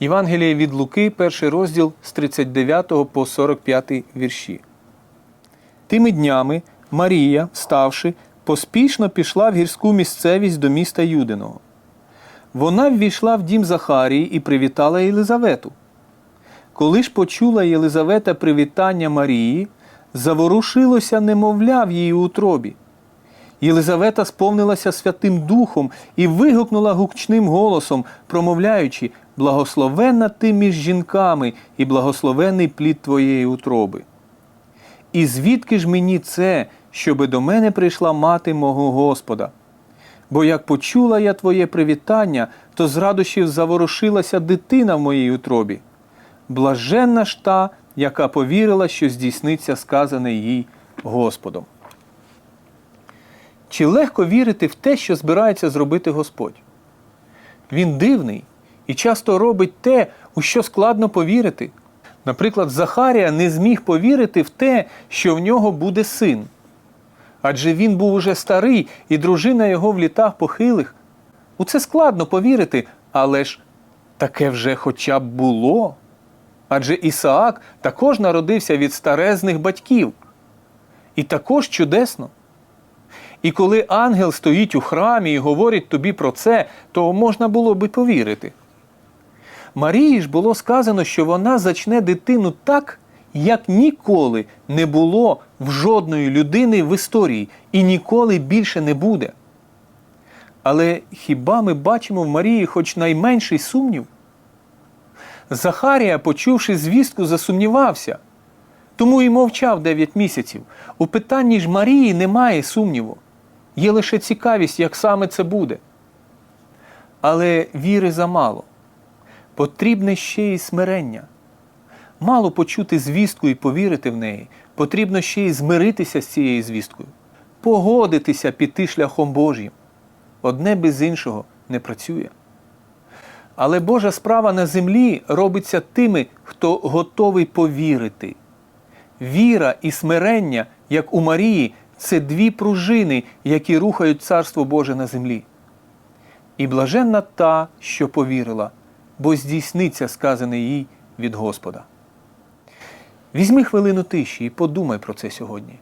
Євангеліє від Луки, перший розділ з 39 по 45 вірші. Тими днями Марія, вставши, поспішно пішла в гірську місцевість до міста Юдиного. Вона ввійшла в дім Захарії і привітала Єлизавету. Коли ж почула Єлизавета привітання Марії, заворушилося немовля в її утробі. Єлизавета сповнилася Святим Духом і вигукнула гучним голосом, промовляючи: Благословенна ти між жінками і благословений плід твоєї утроби. І звідки ж мені це, щоби до мене прийшла мати мого Господа? Бо як почула я твоє привітання, то з радощів заворушилася дитина в моїй утробі. Блаженна ж та, яка повірила, що здійсниться сказане їй Господом. Чи легко вірити в те, що збирається зробити Господь? Він дивний і часто робить те, у що складно повірити. Наприклад, Захарія не зміг повірити в те, що в нього буде син. Адже він був уже старий, і дружина його в літах похилих. У це складно повірити, але ж таке вже хоча б було. Адже Ісаак також народився від старезних батьків. І також чудесно. І коли ангел стоїть у храмі і говорить тобі про це, то можна було би повірити. Марії ж було сказано, що вона зачне дитину так, як ніколи не було в жодної людини в історії і ніколи більше не буде. Але хіба ми бачимо в Марії хоч найменший сумнів? Захарія, почувши звістку, засумнівався, тому і мовчав 9 місяців. У питанні ж Марії немає сумніву. Є лише цікавість, як саме це буде. Але віри замало. Потрібне ще й смирення. Мало почути звістку і повірити в неї, потрібно ще й змиритися з цією звісткою, погодитися піти шляхом Божим. Одне без іншого не працює. Але Божа справа на землі робиться тими, хто готовий повірити. Віра і смирення, як у Марії, це дві пружини, які рухають Царство Боже на землі. І блаженна та, що повірила, бо здійсниться сказане їй від Господа. Візьми хвилину тиші і подумай про це сьогодні.